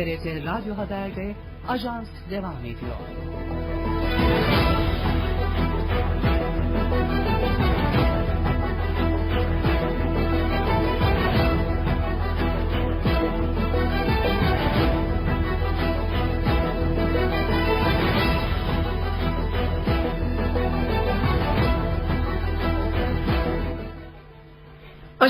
TRT Radyo Haber'de Ajans devam ediyor.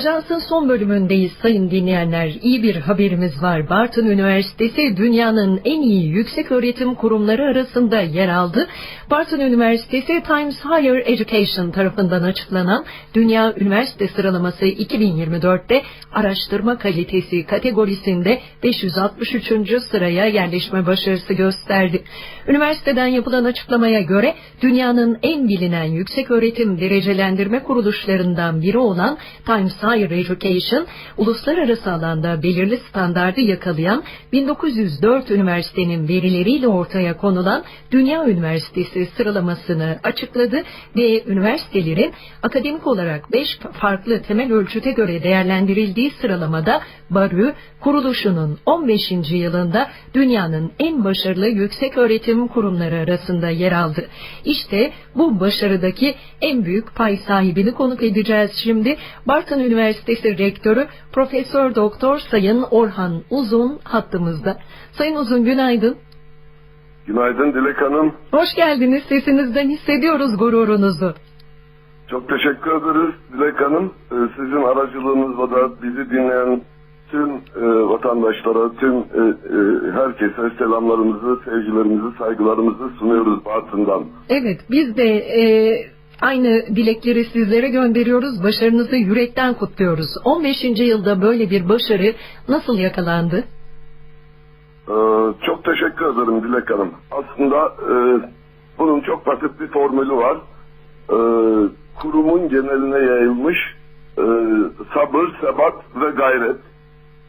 Ajansın son bölümündeyiz sayın dinleyenler. İyi bir haberimiz var. Bartın Üniversitesi dünyanın en iyi yüksek öğretim kurumları arasında yer aldı. Bartın Üniversitesi Times Higher Education tarafından açıklanan Dünya Üniversite Sıralaması 2024'te araştırma kalitesi kategorisinde 563. sıraya yerleşme başarısı gösterdi. Üniversiteden yapılan açıklamaya göre dünyanın en bilinen yüksek öğretim derecelendirme kuruluşlarından biri olan Times Higher Education, uluslararası alanda belirli standardı yakalayan 1904 üniversitenin verileriyle ortaya konulan Dünya Üniversitesi sıralamasını açıkladı ve üniversitelerin akademik olarak 5 farklı temel ölçüte göre değerlendirildiği sıralamada Barü, kuruluşunun 15. yılında dünyanın en başarılı yüksek öğretim kurumları arasında yer aldı. İşte bu başarıdaki en büyük pay sahibini konuk edeceğiz şimdi. Bartın Üniversitesi Rektörü Profesör Doktor Sayın Orhan Uzun hattımızda. Sayın Uzun günaydın. Günaydın Dilek Hanım. Hoş geldiniz. Sesinizden hissediyoruz gururunuzu. Çok teşekkür ederiz Dilek Hanım. Ee, Sizin aracılığınızla da bizi dinleyen tüm e, vatandaşlara, tüm e, e, herkese selamlarımızı, sevgilerimizi, saygılarımızı sunuyoruz Bartın'dan. Evet biz de e, aynı dilekleri sizlere gönderiyoruz. Başarınızı yürekten kutluyoruz. 15. yılda böyle bir başarı nasıl yakalandı? Ee, Çok teşekkür ederim Dilek Hanım. Aslında e, bunun çok basit bir formülü var. Ee, Kurumun geneline yayılmış e, sabır, sebat ve gayret.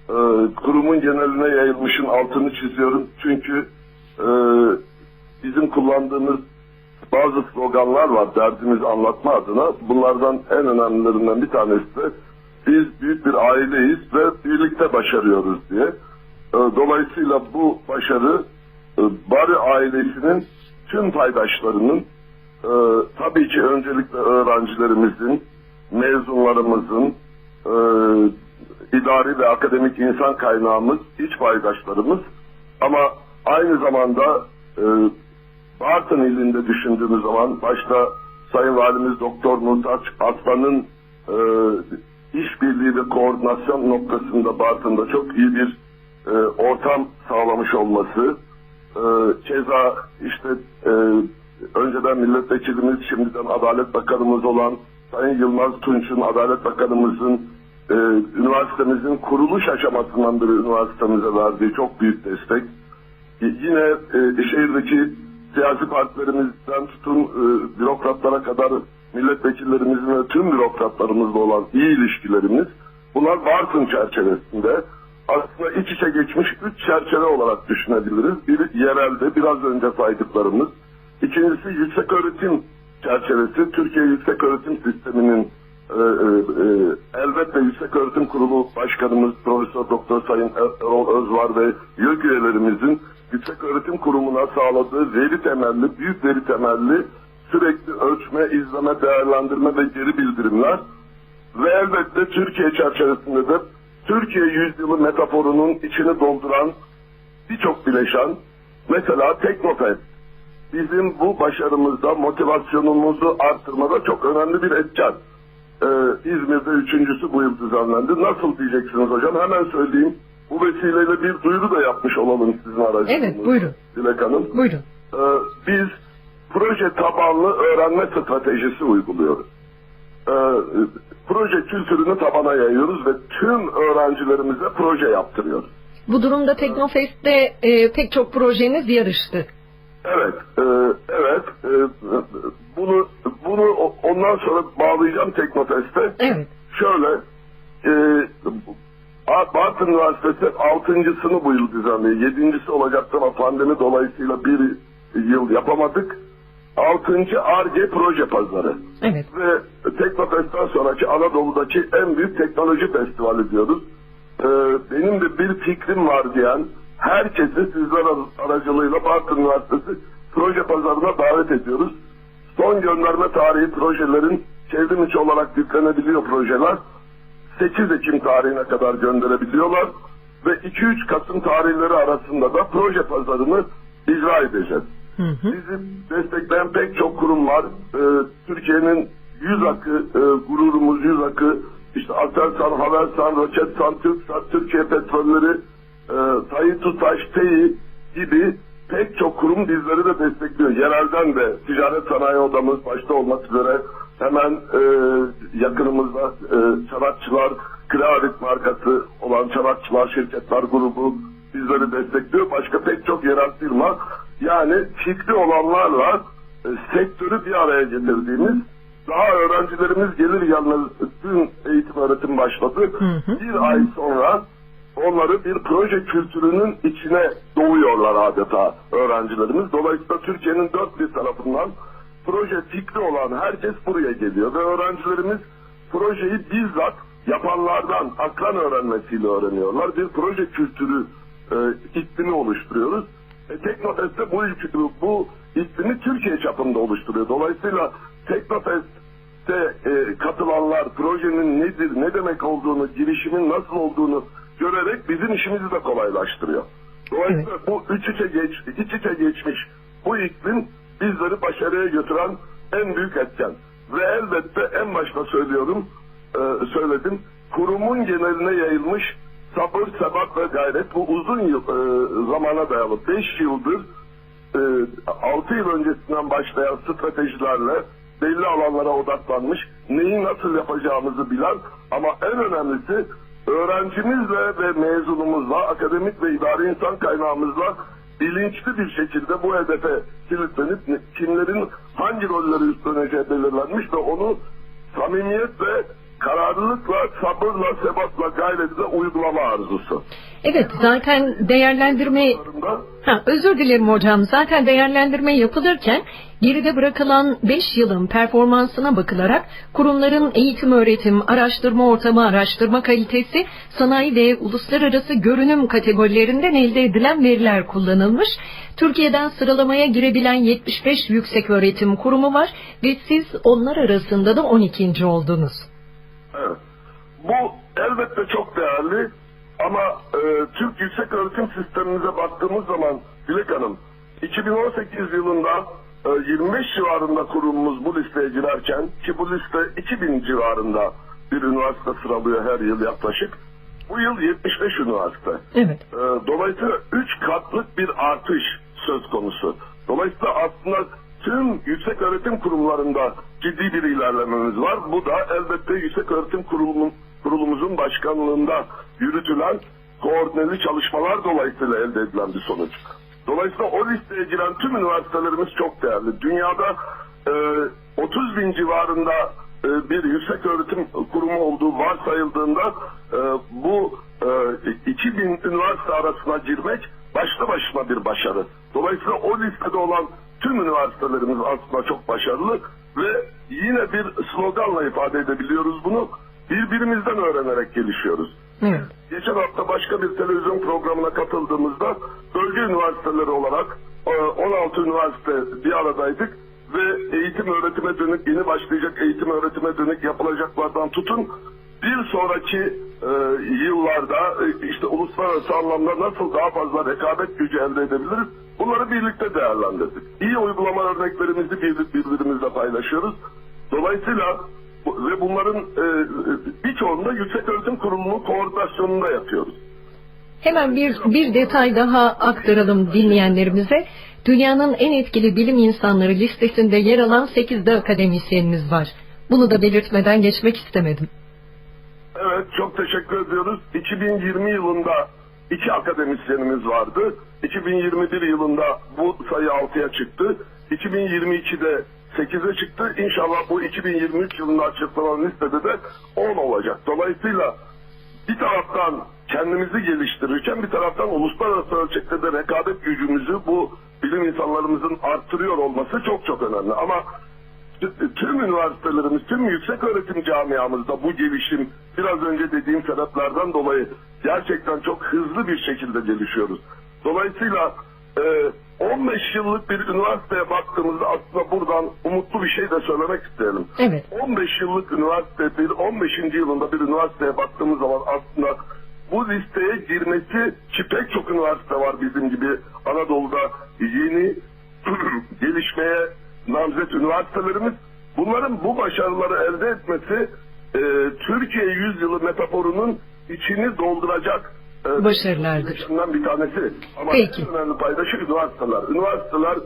Ee, Kurumun geneline yayılmışın altını çiziyorum. Çünkü e, bizim kullandığımız bazı sloganlar var derdimizi anlatma adına. Bunlardan en önemlilerinden bir tanesi de biz büyük bir aileyiz ve birlikte başarıyoruz diye. Ee, Dolayısıyla bu başarı e, Bari ailesinin tüm paydaşlarının e, tabii ki öncelikle öğrencilerimizin, mezunlarımızın, e, idari ve akademik insan kaynağımız, iç paydaşlarımız ama aynı zamanda Bartın ilinde düşündüğümüz zaman başta Sayın Valimiz Doktor Nurtaç Aslan'ın e, işbirliği ve koordinasyon noktasında Bartın'da çok iyi bir e, ortam sağlamış olması, e, keza işte e, önceden milletvekilimiz, şimdiden Adalet Bakanımız olan Sayın Yılmaz Tunç'un, Adalet Bakanımızın e, üniversitemizin kuruluş aşamasından beri üniversitemize verdiği çok büyük destek. Y- Yine e, şehirdeki siyasi partilerimizden tutun e, bürokratlara kadar milletvekillerimizin ve tüm bürokratlarımızla olan iyi ilişkilerimiz bunlar Bartın çerçevesinde aslında iç içe geçmiş üç çerçeve olarak düşünebiliriz. Biri yerelde biraz önce saydıklarımız. İkincisi yüksek öğretim çerçevesi. Türkiye Yüksek Öğretim Sistemi'nin e, e, e, elbette Yüksek Öğretim Kurulu Başkanımız Profesör Doktor Sayın Er- Erol Özvar ve YÖK üyelerimizin Yüksek Öğretim Kurumu'na sağladığı veri temelli, büyük veri temelli sürekli ölçme, izleme, değerlendirme ve geri bildirimler ve elbette Türkiye çerçevesinde de Türkiye yüzyılı metaforunun içini dolduran birçok bileşen mesela Teknofest bizim bu başarımızda motivasyonumuzu arttırmada çok önemli bir etken. Ee, İzmir'de üçüncüsü bu yıl düzenlendi. Nasıl diyeceksiniz hocam? Hemen söyleyeyim. Bu vesileyle bir duyuru da yapmış olalım sizin aracınızda. Evet, buyurun. Dilek Hanım. Buyurun. Ee, biz proje tabanlı öğrenme stratejisi uyguluyoruz. Ee, proje kültürünü tabana yayıyoruz ve tüm öğrencilerimize proje yaptırıyoruz. Bu durumda Teknofest'te e, pek çok projeniz yarıştı. Evet, e, evet. e, bunu bunu o- ondan sonra bağlayacağım Teknofest'e. Evet. Şöyle, e, Bartın Üniversitesi altıncısını bu yıl düzenliyor. Yedincisi olacaktı ama pandemi dolayısıyla bir yıl yapamadık. Altıncı ARGE proje pazarı. Evet. Ve Teknofest'ten sonraki Anadolu'daki en büyük teknoloji festivali diyoruz. Ee, benim de bir fikrim var diyen herkesi sizler ar- aracılığıyla Bartın Üniversitesi proje pazarına davet ediyoruz. Son gönderme tarihi projelerin çevrim içi olarak yüklenebiliyor projeler. 8 Ekim tarihine kadar gönderebiliyorlar ve 2-3 Kasım tarihleri arasında da proje pazarını icra edeceğiz. Hı hı. Bizi destekleyen pek çok kurum var. Ee, Türkiye'nin yüz akı, e, gururumuz yüz akı, işte Aselsan, Havelsan, Roketsan, Türksat, Türkiye Petrolleri, e, Tayyip Tutaş, TEİ gibi pek çok kurum bizleri de destekliyor. Yerelden de Ticaret Sanayi Odamız başta olmak üzere hemen e, yakınımızda e, Çanakçılar, Kreavit markası olan Çanakçılar Şirketler Grubu bizleri destekliyor. Başka pek çok yerel firma yani fikri olanlarla e, sektörü bir araya getirdiğimiz daha öğrencilerimiz gelir gelmez tüm eğitim öğretim başladı. Hı hı. Bir ay sonra onları bir proje kültürünün içine doğuyorlar adeta öğrencilerimiz. Dolayısıyla Türkiye'nin dört bir tarafından proje fikri olan herkes buraya geliyor ve öğrencilerimiz projeyi bizzat yapanlardan akran öğrenmesiyle öğreniyorlar. Bir proje kültürü e, iklimi oluşturuyoruz. E, Teknofest de bu, bu iklimi Türkiye çapında oluşturuyor. Dolayısıyla Teknofest'te e, katılanlar projenin nedir, ne demek olduğunu, girişimin nasıl olduğunu görerek bizim işimizi de kolaylaştırıyor. Dolayısıyla bu üç içe, geç, iç içe geçmiş bu iklim bizleri başarıya götüren en büyük etken. Ve elbette en başta söylüyorum, e, söyledim, kurumun geneline yayılmış sabır, sebat ve gayret bu uzun yıl, e, zamana dayalı. 5 yıldır e, 6 yıl öncesinden başlayan stratejilerle belli alanlara odaklanmış, neyi nasıl yapacağımızı bilen ama en önemlisi öğrencimizle ve mezunumuzla, akademik ve idari insan kaynağımızla bilinçli bir şekilde bu hedefe kilitlenip kimlerin hangi rolleri üstleneceği belirlenmiş ve onu samimiyet ve kararlılıkla, sabırla, sebatla, gayretle uygulama arzusu. Evet zaten değerlendirme Ha, özür dilerim hocam. Zaten değerlendirme yapılırken geride bırakılan 5 yılın performansına bakılarak kurumların eğitim öğretim, araştırma ortamı, araştırma kalitesi, sanayi ve uluslararası görünüm kategorilerinden elde edilen veriler kullanılmış. Türkiye'den sıralamaya girebilen 75 yüksek öğretim kurumu var ve siz onlar arasında da 12. oldunuz. Evet. Bu elbette çok değerli ama e, Türk yüksek öğretim sistemimize baktığımız zaman Dilek Hanım 2018 yılında e, 25 civarında kurumumuz bu listeye girerken ki bu liste 2000 civarında bir üniversite sıralıyor her yıl yaklaşık. Bu yıl 75 üniversite. Evet. Ee, Dolayısıyla üç katlık bir artış söz konusu. Dolayısıyla aslında tüm yüksek öğretim kurumlarında ciddi bir ilerlememiz var. Bu da elbette yüksek öğretim kurumun, kurulumuzun başkanlığında yürütülen koordineli çalışmalar dolayısıyla elde edilen bir sonuç. Dolayısıyla o listeye giren tüm üniversitelerimiz çok değerli. Dünyada e, 30 bin civarında e, bir yüksek öğretim kurumu olduğu varsayıldığında e, bu e, 2000 üniversite arasına girmek başlı başına bir başarı. Dolayısıyla o listede olan tüm üniversitelerimiz aslında çok başarılı ve yine bir sloganla ifade edebiliyoruz bunu. Birbirimizden öğrenerek gelişiyoruz. Evet. Geçen hafta başka bir televizyon programına katıldığımızda bölge üniversiteleri olarak e, 16 üniversite bir aradaydık ve eğitim öğretime dönük yeni başlayacak eğitim öğretime dönük yapılacaklardan tutun bir sonraki e, yıllarda e, işte uluslararası anlamda nasıl daha fazla rekabet gücü elde edebiliriz bunları birlikte değerlendirdik. İyi uygulama örneklerimizi bir- birbirimizle paylaşıyoruz. Dolayısıyla ve bunların e, e, birçoğunu da Yüksek Öğretim Kurulu'nun koordinasyonunda yapıyoruz. Hemen bir, bir detay daha aktaralım dinleyenlerimize. Dünyanın en etkili bilim insanları listesinde yer alan 8 de akademisyenimiz var. Bunu da belirtmeden geçmek istemedim. Evet çok teşekkür ediyoruz. 2020 yılında iki akademisyenimiz vardı. 2021 yılında bu sayı 6'ya çıktı. 2022'de 8'e çıktı. İnşallah bu 2023 yılında açıklanan listede de 10 olacak. Dolayısıyla bir taraftan kendimizi geliştirirken bir taraftan uluslararası ölçekte de rekabet gücümüzü bu bilim insanlarımızın arttırıyor olması çok çok önemli. Ama tüm üniversitelerimiz, tüm yüksek öğretim camiamızda bu gelişim biraz önce dediğim sebeplerden dolayı gerçekten çok hızlı bir şekilde gelişiyoruz. Dolayısıyla e, 15 yıllık bir üniversiteye baktığımızda aslında buradan umutlu bir şey de söylemek isterim. Evet. 15 yıllık üniversite, bir 15. yılında bir üniversiteye baktığımız zaman aslında bu listeye girmesi ki pek çok üniversite var bizim gibi Anadolu'da yeni gelişmeye namzet üniversitelerimiz. Bunların bu başarıları elde etmesi e, Türkiye yüzyılı metaforunun içini dolduracak e, Başarılardır. bir tanesi. Ama Peki. en önemli paydaşı üniversiteler. Üniversiteler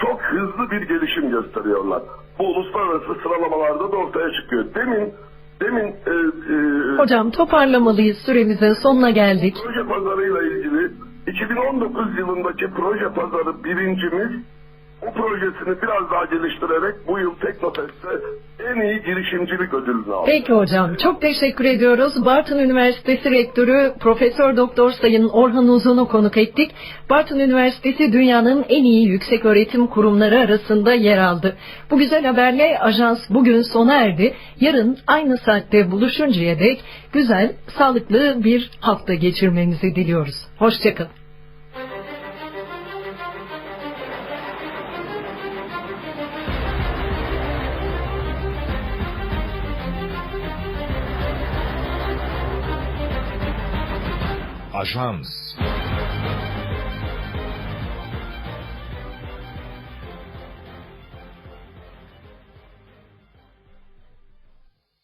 çok hızlı bir gelişim gösteriyorlar. Bu uluslararası sıralamalarda da ortaya çıkıyor. Demin demin e, e, Hocam toparlamalıyız. Süremizin sonuna geldik. proje pazarıyla ilgili 2019 yılındaki proje pazarı birincimiz o projesini biraz daha geliştirerek bu yıl Teknofest'te en iyi girişimcilik ödülünü aldı. Peki hocam çok teşekkür ediyoruz. Bartın Üniversitesi Rektörü Profesör Doktor Sayın Orhan Uzun'u konuk ettik. Bartın Üniversitesi dünyanın en iyi yüksek öğretim kurumları arasında yer aldı. Bu güzel haberle ajans bugün sona erdi. Yarın aynı saatte buluşuncaya dek güzel, sağlıklı bir hafta geçirmenizi diliyoruz. Hoşçakalın. Ajans.